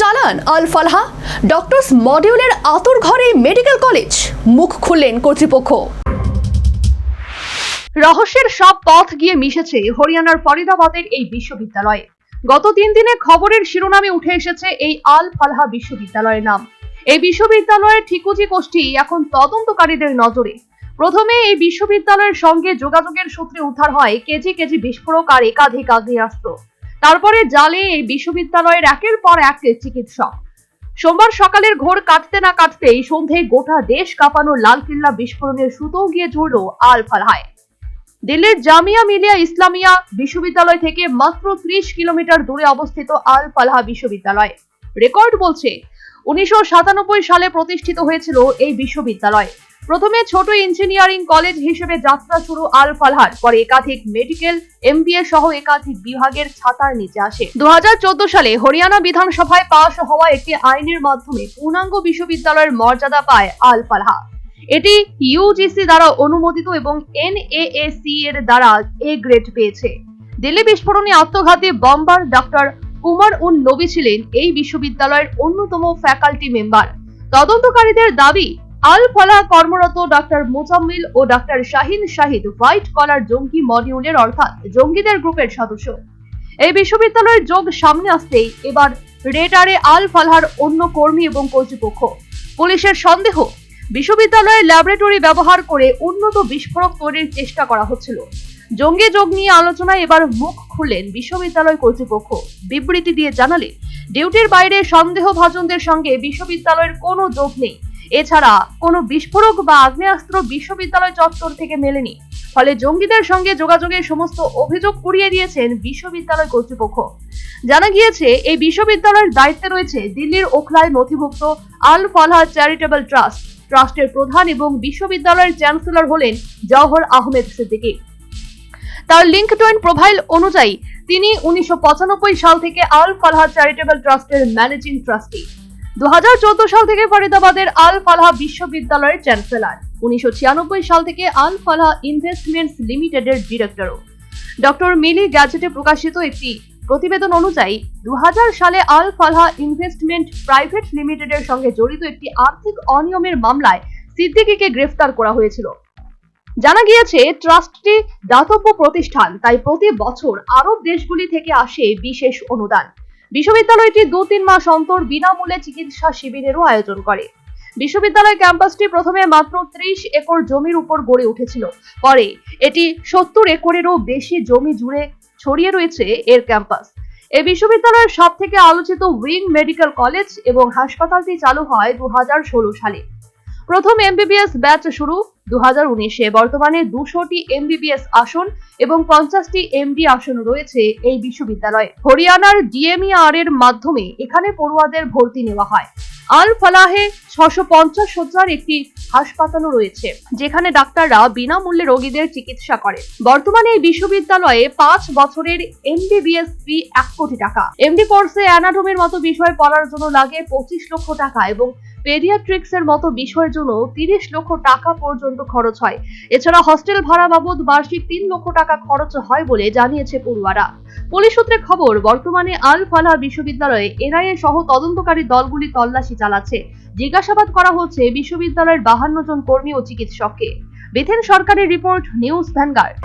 চালান, আল ফালহা। ডক্টরস মডিউলের আতর ঘরে মেডিকেল কলেজ মুখ খুললেন কর্তৃপক্ষ। রহস্যের সব পথ গিয়ে মিশেছে হরিয়ানার ফরিদাবাদের এই বিশ্ববিদ্যালয়ে। গত তিন দিনে খবরের শিরোনামে উঠে এসেছে এই আল ফালহা বিশ্ববিদ্যালয়ের নাম। এই বিশ্ববিদ্যালয়ের ঠিকুজি গোষ্ঠী এখন তদন্তকারীদের নজরে। প্রথমে এই বিশ্ববিদ্যালয়ের সঙ্গে যোগাযোগের সূত্রে উদ্ধার হয় কেজি কেজি বিস্ফোরক আর একাধিক আগ্নেয়াস্ত্র। তারপরে জালে এই বিশ্ববিদ্যালয়ের একের পর এক চিকিৎসক। সোমবার সকালের ঘোর কাটতে না কাটতেই সন্ধে গোটা দেশ কাঁপানো লালকিল্লা বিস্ফোরণের সুতো গিয়ে জুড়ল আল ফালহায় দিল্লির জামিয়া মিলিয়া ইসলামিয়া বিশ্ববিদ্যালয় থেকে মাত্র ত্রিশ কিলোমিটার দূরে অবস্থিত আল ফালহা বিশ্ববিদ্যালয়। রেকর্ড বলছে, উনিশশো সাতানব্বই সালে প্রতিষ্ঠিত হয়েছিল এই বিশ্ববিদ্যালয়। প্রথমে ছোট ইঞ্জিনিয়ারিং কলেজ হিসেবে যাত্রা শুরু আল ফালহার। পরে একাধিক মেডিকেল এমবিএ সহ একাধিক বিভাগের ছাতার নিচে আসে। দু সালে হরিয়ানা বিধানসভায় পাশ হওয়া একটি আইনের মাধ্যমে পূর্ণাঙ্গ বিশ্ববিদ্যালয়ের মর্যাদা পায় আল ফালহা। এটি ইউজিসি দ্বারা অনুমোদিত এবং এনএএসি এর দ্বারা এ গ্রেড পেয়েছে। দিল্লি বিস্ফোরণে আত্মঘাতী বম্বার ডক্টর কুমার উন নবী ছিলেন এই বিশ্ববিদ্যালয়ের অন্যতম ফ্যাকাল্টি মেম্বার তদন্তকারীদের দাবি আল ফলা কর্মরত ডক্টর মোজাম্মিল ও doctor Shaheen Shahid white collar জঙ্গি মডিউলের অর্থাৎ জঙ্গিদের গ্রুপের সদস্য। এই বিশ্ববিদ্যালয়ের যোগ সামনে আসতেই এবার রেডারে আল ফালহার অন্য কর্মী এবং কর্তৃপক্ষ। পুলিশের সন্দেহ, বিশ্ববিদ্যালয়ের ল্যাবরেটরি ব্যবহার করে উন্নত বিস্ফোরক তৈরির চেষ্টা করা হচ্ছিল। জঙ্গি যোগ নিয়ে আলোচনায় এবার মুখ খুললেন বিশ্ববিদ্যালয় কর্তৃপক্ষ। বিবৃতি দিয়ে জানালে, ডিউটির বাইরে সন্দেহভাজনদের সঙ্গে বিশ্ববিদ্যালয়ের কোনো যোগ নেই। এছাড়া কোনো বিস্ফোরক বা আগ্নেয়াস্ত্র বিশ্ববিদ্যালয় চত্বর থেকে মেলেনি। ফলে জঙ্গিদের সঙ্গে যোগাযোগের সমস্ত অভিযোগ কুড়িয়ে দিয়েছেন বিশ্ববিদ্যালয় কর্তৃপক্ষ। জানা গিয়েছে, এই বিশ্ববিদ্যালয়ের দায়িত্বে রয়েছে দিল্লির ওখলায় নথিভুক্ত আল ফলহা চ্যারিটেবল ট্রাস্ট। ট্রাস্টের প্রধান এবং বিশ্ববিদ্যালয়ের চ্যান্সেলর হলেন জওহর আহমেদ সিদ্দিকী। তার লিঙ্কটইন প্রোফাইল অনুযায়ী, তিনি উনিশশো পঁচানব্বই সাল থেকে আল ফালহা চ্যারিটেবল ট্রাস্টের ম্যানেজিং ট্রাস্টি। দু হাজার চোদ্দ সাল থেকে ফরিদাবাদের আল ফালহা বিশ্ববিদ্যালয়ের চ্যান্সেলর। উনিশশো সাল থেকে আল ফালহা ইনভেস্টমেন্টস লিমিটেডের ডিরেক্টরও। ডক্টর মিলি গ্যাজেটে প্রকাশিত একটি প্রতিবেদন অনুযায়ী দু সালে আল ফালহা ইনভেস্টমেন্ট প্রাইভেট লিমিটেডের সঙ্গে জড়িত একটি আর্থিক অনিয়মের মামলায় সিদ্দিকীকে গ্রেফতার করা হয়েছিল। জানা গিয়েছে, ট্রাস্টটি দাতব্য প্রতিষ্ঠান, তাই প্রতি বছর আরব দেশগুলি থেকে আসে বিশেষ অনুদান। বিশ্ববিদ্যালয়টি দু তিন মাস অন্তর বিনামূল্যে চিকিৎসা শিবিরেরও আয়োজন করে। বিশ্ববিদ্যালয় ক্যাম্পাসটি প্রথমে মাত্র ত্রিশ একর জমির উপর গড়ে উঠেছিল। পরে এটি সত্তর একরেরও বেশি জমি জুড়ে ছড়িয়ে রয়েছে এর ক্যাম্পাস। এই বিশ্ববিদ্যালয়ের সব থেকে আলোচিত উইং মেডিকেল কলেজ এবং হাসপাতালটি চালু হয় দু হাজার ষোলো সালে। প্রথম এমবিবিএস ব্যাচ শুরু দু উনিশে বর্তমানে দুশোটি এমবিবিএস আসন এবং পঞ্চাশটি এমডি আসন রয়েছে এই বিশ্ববিদ্যালয়ে। হরিয়ানার ডিএমইআর এর মাধ্যমে এখানে পড়ুয়াদের ভর্তি নেওয়া হয়। আল ফালাহে ছশো পঞ্চাশ শয্যার একটি হাসপাতালও রয়েছে, যেখানে ডাক্তাররা বিনামূল্যে রোগীদের চিকিৎসা করে। বর্তমানে এই বিশ্ববিদ্যালয়ে পাঁচ বছরের এমবিবিএস ফি এক কোটি টাকা। এমডি কোর্সে অ্যানাটমির মতো বিষয় পড়ার জন্য লাগে পঁচিশ লক্ষ টাকা এবং পেডিয়াট্রিক্স এর মতো বিষয়ের জন্য তিরিশ লক্ষ টাকা পর্যন্ত খরচ হয়। এছাড়া হস্টেল ভাড়া বাবদ বার্ষিক তিন লক্ষ টাকা খরচ হয় বলে জানিয়েছে পড়ুয়ারা। পুলিশ সূত্রে খবর, বর্তমানে আল ফালাহ বিশ্ববিদ্যালয়ে এনআইএ সহ তদন্তকারী দলগুলি তল্লাশি চালাচ্ছে। জিজ্ঞাসাবাদ করা হচ্ছে বিশ্ববিদ্যালয়ের বাহান্ন জন কর্মী ও চিকিৎসককে। বেথেন সরকারের রিপোর্ট, নিউজ ভ্যানগার্ড।